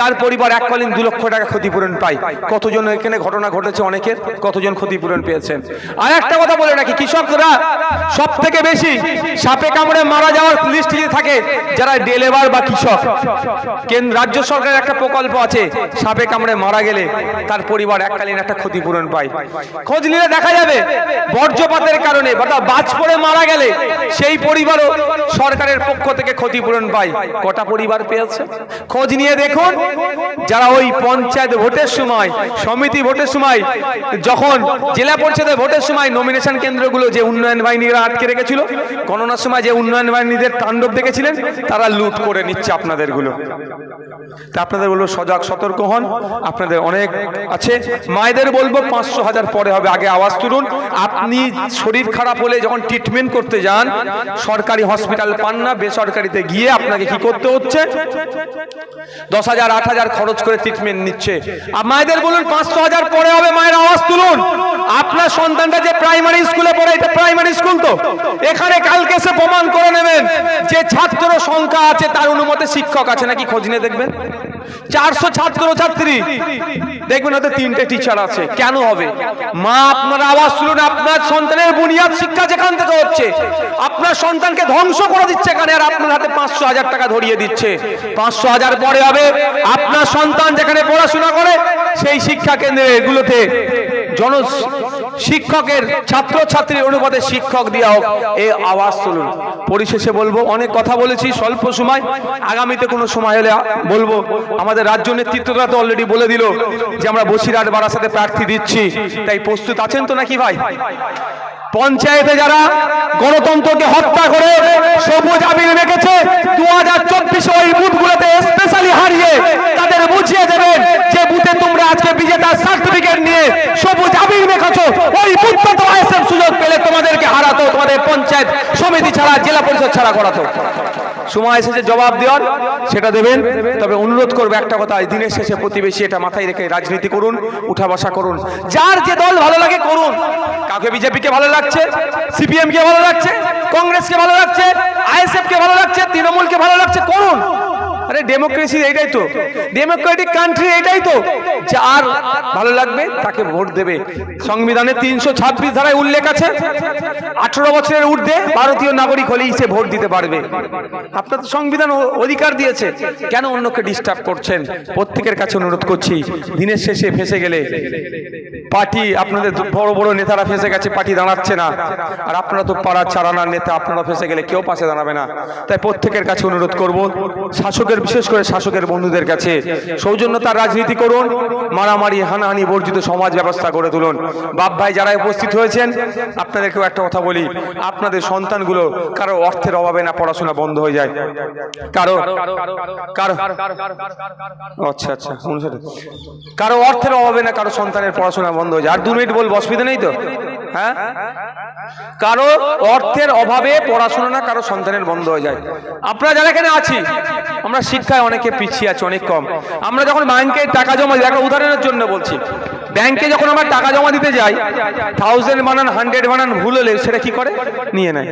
তার পরিবার এককালীন দু লক্ষ টাকা ক্ষতিপূরণ পায়। কতজন এখানে ঘটনা ঘটেছে অনেকের? কতজন ক্ষতিপূরণ পেয়েছেন? আর একটা কথা বলে নাকি কৃষকরা সব থেকে বেশি সাপে কামড়ে মারা যাওয়ার লিস্ট থাকে, যারা ডেলেভার বা কৃষক কেন্দ্র রাজ্য সরকারের একটা প্রকল্প আছে, সাপে কামড়ে মারা গেলে তার পরিবার এককালীন একটা ক্ষতিপূরণ পায়। খোঁজ নিলে দেখা যাবে, বর্জ্যপাতের কারণে, অর্থাৎ বাজ পড়ে মারা গেলে সেই পরিবারও সরকারের পক্ষ থেকে ক্ষতিপূরণ পায়। কটা পরিবার পেয়েছে? খোঁজ নিয়ে দেখুন। যারা ওই পঞ্চায়েত ভোটের সময়, সমিতি ভোটের সময়, যখন জেলা পরিষদের ভোটের সময় নমিনেশন কেন্দ্রগুলো যে উন্নয়ন বাহিনীরা আটকে রেখেছিল গণনার সময় যে উন্নয়ন বাহিনীদের তাণ্ডব দেখেছিলেন, তারা লুট করে নিচ্ছে আপনাদেরগুলো। তা আপনাদের বলব, সজাগ, সতর্ক হন। আপনাদের অনেক আছে। মায়েদের বলব, পাঁচশো হাজার পরে হবে। আগে আওয়াজ তুলুন। আপনি শরীর খারাপ হলে যখন ট্রিটমেন্ট করতে যান, সরকারি হসপিটাল পান না, বেসরকারিতে গিয়ে আপনাকে কি করতে হচ্ছে? দশ হাজার, আট হাজার খরচ করে ট্রিটমেন্ট নিচ্ছে। আর মায়েদের বলুন পাঁচশো হাজার পরে হবে, মায়ের আওয়াজ তুলুন। আপনার সন্তানটা যে প্রাইমারি স্কুলে পড়ে, এটা প্রাইমারি স্কুল তো। এখানে কালকে এসে প্রমাণ করে নেবেন যে ছাত্র সংখ্যা আছে, তার অনুমতে শিক্ষক আছে। নাকি খোঁজ নিয়ে দেখবেন? চারশো ছাত্র, ছাত্রী। দেখবেন হয়তো তিনটে টিচার আছে। কেন হবে? মা, আপনার আওয়াজ শুনুন। আপনার সন্তানের বুনিয়াদ শিক্ষা যেখান থেকে হচ্ছে, আপনার সন্তানকে ধ্বংস করে দিচ্ছে এখানে, আর আপনার হাতে পাঁচশো হাজার টাকা ধরিয়ে দিচ্ছে। পাঁচশো হাজার পরে হবে। আপনার সন্তান যেখানে পড়াশোনা করে, সেই শিক্ষা কেন্দ্রে এগুলোতে জন শিক্ষকের ছাত্র ছাত্রীর অনুপাতে শিক্ষক দেওয়া হোক এই আওয়াজ তুলুন। পরিশেষে বলব, অনেক কথা বলেছি, স্বল্প সময়। আগামীতে কোনো সময় হলে বলব, আমাদের রাজ্য নেতৃত্বরা তো অলরেডি বলে দিল যে আমরা বসিরহাট বারাসাতে প্রার্থী দিচ্ছি। তাই প্রস্তুত আছেন তো নাকি ভাই? পঞ্চায়েতে যারা গণতন্ত্রকে হত্যা করে সবুজ আবির রেখেছে দু হাজার চব্বিশে ওই বুথগুলোতে স্পেশালি হারিয়ে তাদের বুঝিয়ে দেবেন যে বুথে তোমরা আজকে বিজেতার সার্টিফিকেট নিয়ে সবুজ আবির মেখেছো ওই বুথটা তো আইএসএফ সুযোগ পেলে তোমাদেরকে হারাতো তোমাদের পঞ্চায়েত সমিতি ছাড়া জেলা করা তো। সময় এসেছে জবাব দেওয়ার, সেটা দেবেন। তবে অনুরোধ করবে একটা কথা দিনের শেষে প্রতিবেশী এটা মাথায় রেখে রাজনীতি করুন, উঠা বসা করুন। যার যে দল ভালো লাগে করুন। কাউকে বিজেপিকে ভালো লাগছে সিপিএম কে ভালো লাগছে, কংগ্রেসকে ভালো লাগছে আইএসএফ কে ভালো লাগছে, তৃণমূলকে ভালো লাগছে, করুন। আরে ডেমোক্রেসি এটাই তো। ডেমোক্রেটিক কান্ট্রি এইটাই তো। যার ভালো লাগবে তাকে ভোট দেবে। সংবিধানে তিনশো ছাব্বিশ ধারায় উল্লেখ আছে, আঠারো বছরের ঊর্ধ্বে ভারতীয় নাগরিক হলেই সে ভোট দিতে পারবে। আপনার তো সংবিধান অধিকার দিয়েছে। কেন অন্যকে ডিস্টার্ব করছেন? প্রত্যেকের কাছে অনুরোধ করছি, দিনের শেষে ফেসে গেলে। পার্টি আপনাদের বড় বড় নেতারা ফেসে গেছে, পার্টি দাঁড়াচ্ছে না। আর আপনারা তো পাড়ার চারানার নেতা আপনারা ফেসে গেলে কেউ পাশে দাঁড়াবে না। তাই প্রত্যেকের কাছে অনুরোধ করব, শাসকের, বিশেষ করে শাসকের বন্ধুদের কাছে সৌজন্যতার রাজনীতি করুন, মারামারি, হানাহানি, বর্জিত সমাজ ব্যবস্থা করে তুলুন। বাপ ভাই যারা উপস্থিত হয়েছেন, আপনাদেরকেও একটা কথা বলি, আপনাদের সন্তানগুলো কারও অর্থের অভাবে না পড়াশোনা বন্ধ হয়ে যায়। কারও কারও আচ্ছা আচ্ছা কারও অর্থের অভাবে না কারও সন্তানের পড়াশোনা বন্ধ হয়ে যায়। আর দু মিনিট বলব, অসুবিধা নেই তো? হ্যাঁ? কারও অর্থের অভাবে পড়াশোনা না, কারও সন্তানের বন্ধ হয়ে যায়। আপনারা যারা এখানে আছি, আমরা শিক্ষায় অনেকে পিছিয়ে আছি, অনেক কম। আমরা যখন ব্যাংকে টাকা জমা দিই উদাহরণের জন্য বলছি। ব্যাংকে যখন আমরা টাকা জমা দিতে যাই থাউজেন্ড বানান হান্ড্রেড বানান, ভুল হলে সেটা কি করে? নিয়ে নেয়।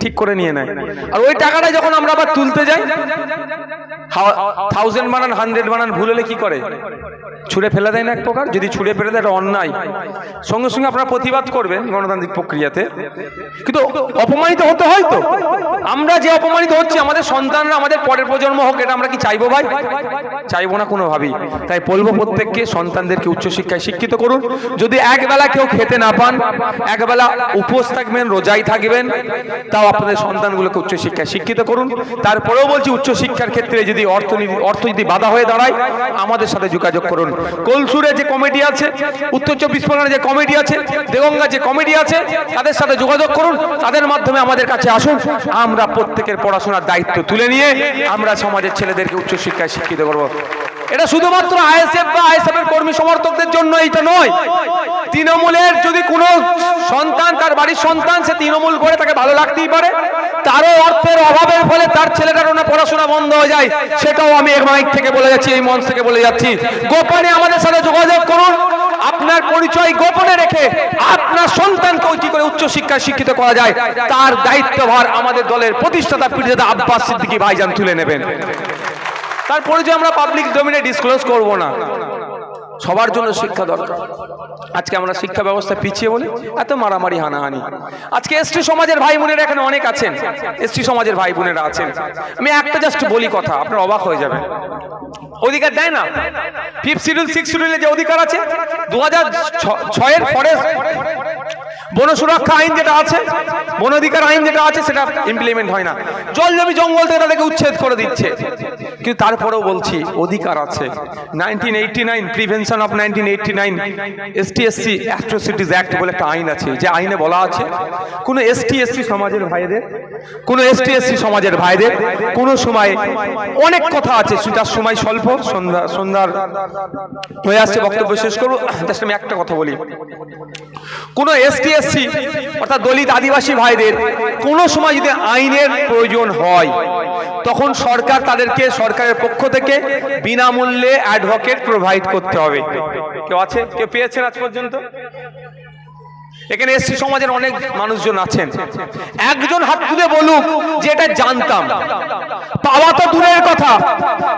ঠিক করে নিয়ে নেয়। আর ওই টাকাটা যখন আমরা আবার তুলতে যাই থাউজেন্ড বানান হান্ড্রেড বানান, ভুল হলে কি করে? ছুঁড়ে ফেলে দেয় না এক প্রকার? যদি ছুঁড়ে ফেলে দেয়, এটা অন্যায়। সঙ্গে সঙ্গে আপনারা প্রতিবাদ করবেন গণতান্ত্রিক প্রক্রিয়াতে। কিন্তু অপমানিত হতে হয় তো? আমরা যে অপমানিত হচ্ছি, আমাদের সন্তানরা আমাদের পরের প্রজন্ম হোক, এটা আমরা কি চাইব ভাই? চাইব না কোনোভাবেই। তাই বলব প্রত্যেককে, সন্তানদেরকে উচ্চশিক্ষায় শিক্ষিত করুন। যদি একবেলা কেউ খেতে না পান, একবেলা উপোস থাকবেন, রোজাই থাকবেন, তাও আপনাদের সন্তানগুলোকে উচ্চশিক্ষায় শিক্ষিত করুন। তারপরেও বলছি, উচ্চশিক্ষার ক্ষেত্রে যদি অর্থনীতি অর্থ যদি বাধা হয়ে দাঁড়ায়, আমাদের সাথে যোগাযোগ করুন। কলসুরে যে কমিটি আছে, উত্তর চব্বিশ পরগনার যে কমিটি আছে দেগঙ্গা যে কমিটি আছে, তাদের সাথে যোগাযোগ করুন, তাদের মাধ্যমে আমাদের কাছে আসুন। আমরা প্রত্যেকের পড়াশোনার দায়িত্ব তুলে নিয়ে আমরা সমাজের ছেলেদেরকে উচ্চশিক্ষায় শিক্ষিত করব। এটা শুধুমাত্র আইএসএফ বা আইএসএফ এর কর্মী সমর্থকদের জন্য এটা নয়। তৃণমূলের যদি কোনো সন্তান, তার বাড়ির সন্তান, সে তৃণমূল করে তাকে ভালো লাগতেই পারে, তারও অর্থের অভাবের ফলে তার ছেলেটার না পড়াশোনা বন্ধ হয়ে যায়, সেটাও আমি এই মাইক থেকে বলে যাচ্ছি, এই মঞ্চ থেকে বলে যাচ্ছি। গোপনে আমাদের সাথে যোগাযোগ করুন, আপনার পরিচয় গোপনে রেখে আপনার সন্তানকে কি করে উচ্চ শিক্ষায় শিক্ষিত করা যায়। তার দায়িত্বভার আমাদের দলের প্রতিষ্ঠাতা পীড়িতা আব্বাস সিদ্দিকী ভাইজান তুলে নেবেন। তার পরিচয় আমরা পাবলিক ডোমিনে ডিসক্লোজ করব না। সবার জন্য শিক্ষা দরকার। আজকে আমরা শিক্ষা ব্যবস্থা পিছিয়ে বলে, এত মারামারি, হানাহানি। আজকে এসটি সমাজের ভাই বোনেরা এখানে অনেক আছেন। এসটি সমাজের ভাই বোনেরা আছেন। আমি একটা জাস্ট বলি কথা, আপনার অবাক হয়ে যাবে অধিকার দেয় না। ফিফথ শিডিউল সিক্স শিডিউলে যে অধিকার আছে দু হাজার ছয়ের ফরেস্ট বন সুরক্ষা আইন যেটা আছে, বন অধিকার আইন যেটা আছে, সেটা ইমপ্লিমেন্ট হয় না। জল জমি জঙ্গল থেকে তাদেরকে উচ্ছেদ করে দিচ্ছে। কিন্তু তারপরেও বলছি, অধিকার আছে। Nineteen eighty nine prevention of nineteen eighty nine ST SC atrocities act বলে একটা আইন আছে। যে আইনে বলা আছে, কোনো এসটি এসসি সমাজের ভাইদের, কোনো এসটি এসসি সমাজের ভাইদের, কোনো সময় অনেক কথা আছে, সেটার সময় স্বল্প, সন্ধ্যা, সন্ধ্যার হয়ে আসছে, বক্তব্য শেষ করব। জাস্ট আমি একটা কথা বলি। কোনো এসটি এসসি অর্থাৎ দলিত আদিবাসী ভাইদের, কোনো সময় যদি আইনের প্রয়োজন হয়, তখন সরকার তাদেরকে সরকারের পক্ষ থেকে বিনামূল্যে অ্যাডভোকেট প্রোভাইড করতে হবে। কেউ আছে কেউ পেয়েছেন আজ পর্যন্ত? এখানে এসসি সমাজের অনেক মানুষজন আছেন। একজন হাত তুলে বলুক যে এটা জানতাম। পাওয়া তো দূরের কথা।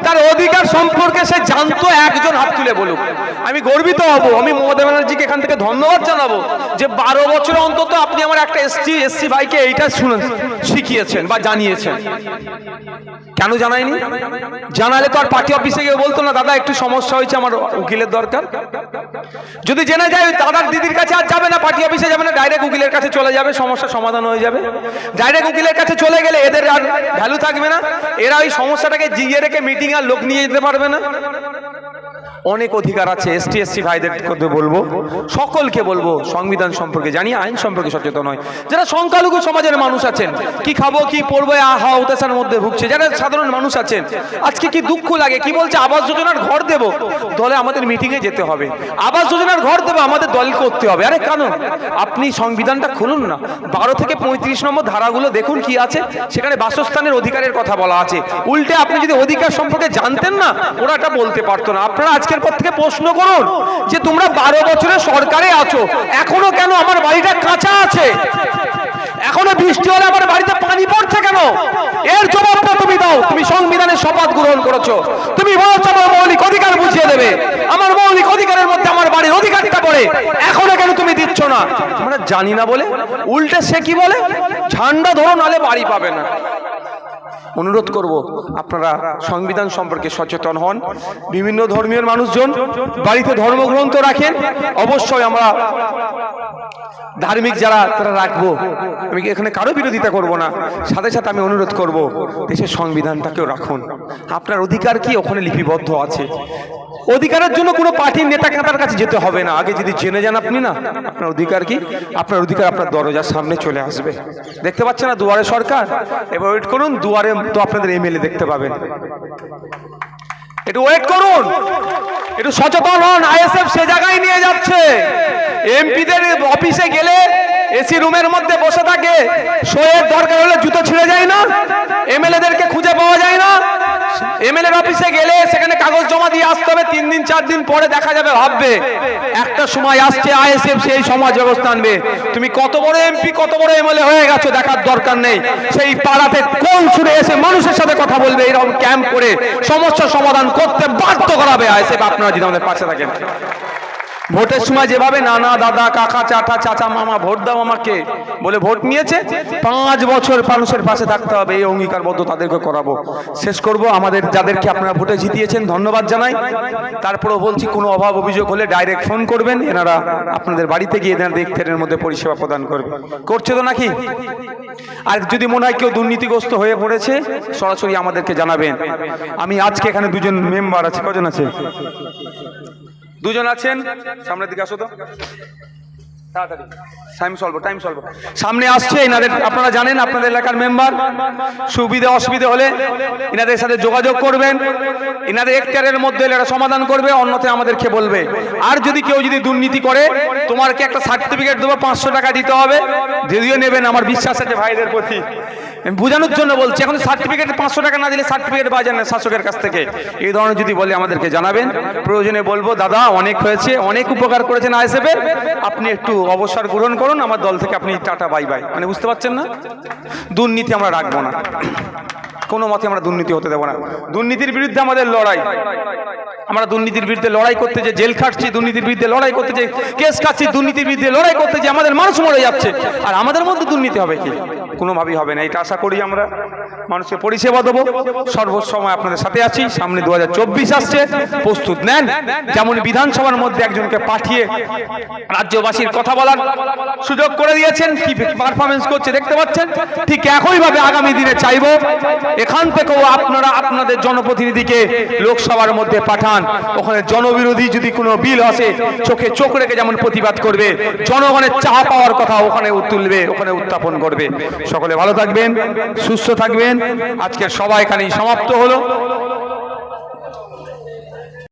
তার অধিকার সম্পর্কে সে জানতো, একজন হাত তুলে বলুক। আমি গর্বিত হব। আমি মমতা ব্যানার্জিকে এখান থেকে ধন্যবাদ জানাব যে বারো বছর অন্তত আপনি আমার একটা এসটি এসসি ভাইকে এইটা শুনে শিখিয়েছেন বা জানিয়েছেন। কেন জানায়নি? জানালে তো আর পার্টি অফিসে গিয়ে বলতো না, দাদা, একটু সমস্যা হয়েছে, আমার উকিলের দরকার। যদি জেনে যায় দাদার দিদির কাছে আর যাবে না পার্টি অফিসে যাবে না ডাইরেক্ট উকিলের কাছে চলে যাবে সমস্যা সমাধান হয়ে যাবে। ডাইরেক্ট উকিলের কাছে চলে গেলে এদের আর ভ্যালু থাকবে না। এরা ওই সমস্যাটাকে জিগিয়ে রেখে মিটিং আর লোক নিয়ে যেতে পারবে না। অনেক অধিকার আছে এসটি এসসি ভাইদের কথা বলব। সকলকে বলব সংবিধান সম্পর্কে জানি, আইন সম্পর্কে সচেতন হয় যারা সংখ্যালঘু সমাজের মানুষ আছেন, কি খাব, কি পড়ব আহা হতাশার মধ্যে ভুগছে। যারা সাধারণ মানুষ আছেন, আজকে কি দুঃখ লাগে? কি বলছে, আবাস যোজনার ঘর দেব? দলে আমাদের মিটিংয়ে যেতে হবে। আবাস যোজনার ঘর দেবো, আমাদের দল করতে হবে। আরে কেন আপনি সংবিধানটা খুলুন না। বারো থেকে পঁয়ত্রিশ নম্বর ধারাগুলো দেখুন কি আছে। সেখানে বাসস্থানের অধিকারের কথা বলা আছে। উল্টে আপনি যদি অধিকার সম্পর্কে জানতেন না, ওরা এটা বলতে পারতো না। আপনারা আজকের পর থেকে প্রশ্ন করুন যে তোমরা বারো বছরে সরকারে আছো। এখনও কেন আমার বাড়িটা কাঁচা আছে? এখনও বৃষ্টি হলে আমার বাড়িতে পানি পড়ছে কেন? এর জবাবটা তুমি দাও। তুমি সংবিধানের শপথ গ্রহণ করেছ। তুমি বলছো আমার মৌলিক অধিকার বুঝিয়ে দেবে। আমার মৌলিক অধিকারের মধ্যে আমার বাড়ির অধিকারটা পড়ে। এখনও কেন তুমি দিচ্ছ না? আমরা জানি না বলে। উল্টে সে কি বলে? ঝান্ডা ধরো, নালে বাড়ি পাবে না। অনুরোধ করব, আপনারা সংবিধান সম্পর্কে সচেতন হন। বিভিন্ন ধর্মীয় মানুষজন বাড়িতে ধর্মগ্রন্থ রাখেন, অবশ্যই আমরা ধার্মিক যারা, তারা রাখব। আমি এখানে কারও বিরোধিতা করব না? সাথে সাথে আমি অনুরোধ করব, দেশের সংবিধানটাকেও রাখুন। আপনার অধিকার কি ওখানে লিপিবদ্ধ আছে? অধিকারের জন্য কোনো পার্টির নেতা নেতার কাছে যেতে হবে না। আগে যদি জেনে যান আপনি না, আপনার অধিকার কি? আপনার অধিকার আপনার দরজার সামনে চলে আসবে। দেখতে পাচ্ছেন না দুয়ারে সরকার? এবার ওয়েট করুন, দুয়ারে তো আপনাদের এমএলএ দেখতে পাবেন। একটু ওয়েট করুন। একটু সচেতন হন, আইএসএফ সে জায়গায় নিয়ে যাচ্ছে। এমপিদের অফিসে গেলে এসি রুমের মধ্যে বসে থাকে। শোয়ের দরকার হলে জুতো ছিঁড়ে যায় না। এমএলএদেরকে খুঁজে পাওয়া যায় না। এমএলএর অফিসে গেলে দিয়ে আসতে হবে, তিন দিন, চার দিন পরে দেখা যাবে, ভাববে। একটা সময় আসছে, আইএসএফ সেই সমাজ ব্যবস্থা আনবে। তুমি কত বড় এমপি, কত বড় এমএলএ হয়ে গেছো, দেখার দরকার নেই। সেই পাড়াতে কোন ছুড়ে এসে মানুষের সাথে কথা বলবে, এরকম ক্যাম্প করে সমস্যার সমাধান করতে বাধ্য করাবে আইএসএফ। আপনারা যদি আমাদের পাশে থাকেন। ভোটের সময় যেভাবে নানা দাদা, কাকা চাটা চাচা, মামা, ভোট দাও আমাকে, বলে ভোট নিয়েছে, পাঁচ বছর মানুষের পাশে থাকতে হবে, এই অঙ্গীকারবদ্ধ তাদেরকে করাবো। শেষ করব, আমাদের যাদেরকে আপনারা ভোটে জিতিয়েছেন, ধন্যবাদ জানাই। তারপরেও বলছি, কোনো অভাব অভিযোগ হলে ডাইরেক্ট ফোন করবেন, এনারা আপনাদের বাড়িতে গিয়ে এনারা দেখতে এর মধ্যে পরিষেবা প্রদান করবে। করছে তো নাকি? আর যদি মনে হয় কেউ দুর্নীতিগ্রস্ত হয়ে পড়েছে, সরাসরি আমাদেরকে জানাবেন। আমি আজকে এখানে দুজন মেম্বার আছে, কজন আছে? দুজন আছেন? সামনের দিকে আসো তো। তাড়াতাড়ি। টাইম সলভ টাইম সামনে আসছে এনাদের, আপনারা জানেন আপনাদের এলাকার মেম্বার সুবিধা হলে এনাদের সাথে যোগাযোগ করবেন। এনাদের মধ্যে সমাধান করবে আমাদেরকে বলবে। আর যদি কেউ যদি দুর্নীতি করে তোমাকে একটা সার্টিফিকেট দেবো, পাঁচশো টাকা দিতে হবে। যদিও নেবেন, আমার বিশ্বাস আছে ভাইদের প্রতি। আমি বোঝানোর জন্য বলছি, এখন সার্টিফিকেট পাঁচশো টাকা না দিলে সার্টিফিকেট পাওয়া যায় না শাসকের কাছ থেকে। এই ধরনের যদি বলে আমাদেরকে জানাবেন, প্রয়োজনে বলব, দাদা, অনেক হয়েছে, অনেক উপকার করেছেন আইএসএফের আপনি একটু অবসর গ্রহণ করুন, আমার দল থেকে আপনি টাটা, বাই বাই। মানে বুঝতে পারছেন না? দুর্নীতি আমরা রাখব না। কোনো মতে আমরা দুর্নীতি হতে দেবো না। দুর্নীতির বিরুদ্ধে আমাদের লড়াই। আমরা দুর্নীতির বিরুদ্ধে লড়াই করতে যে জেল খাটছি, দুর্নীতির বিরুদ্ধে লড়াই করতে যে কেস খাচ্ছি, দুর্নীতির বিরুদ্ধে লড়াই করতে যে আমাদের মানুষ মরে যাচ্ছে। আর আমাদের মধ্যে দুর্নীতি হবে কি? কোনোভাবেই হবে না। এটা আশা করি আমরা। মানুষকে পরিষেবা দেবো। সর্বসময় আপনাদের সাথে আছি। সামনে দু হাজার চব্বিশ আসছে। প্রস্তুত নেন। যেমন বিধানসভার মধ্যে একজনকে পাঠিয়ে রাজ্যবাসীর কথা বলার সুযোগ করে দিয়েছেন। কি পারফরমেন্স করছে দেখতে পাচ্ছেন? ঠিক একইভাবে আগামী দিনে চাইব। এখান থেকেও আপনারা আপনাদের জনপ্রতিনিধিকে লোকসভার মধ্যে পাঠান। ওখানে জনবিরোধী যদি কোনো বিল আসে, চোখে চোখ রেখে যেমন প্রতিবাদ করবে, জনগণের চাহা পাওয়ার কথা ওখানে তুলবে, ওখানে উত্থাপন করবে। সকলে ভালো থাকবেন, সুস্থ থাকবেন। আজকের সবাই এখানেই সমাপ্ত হলো।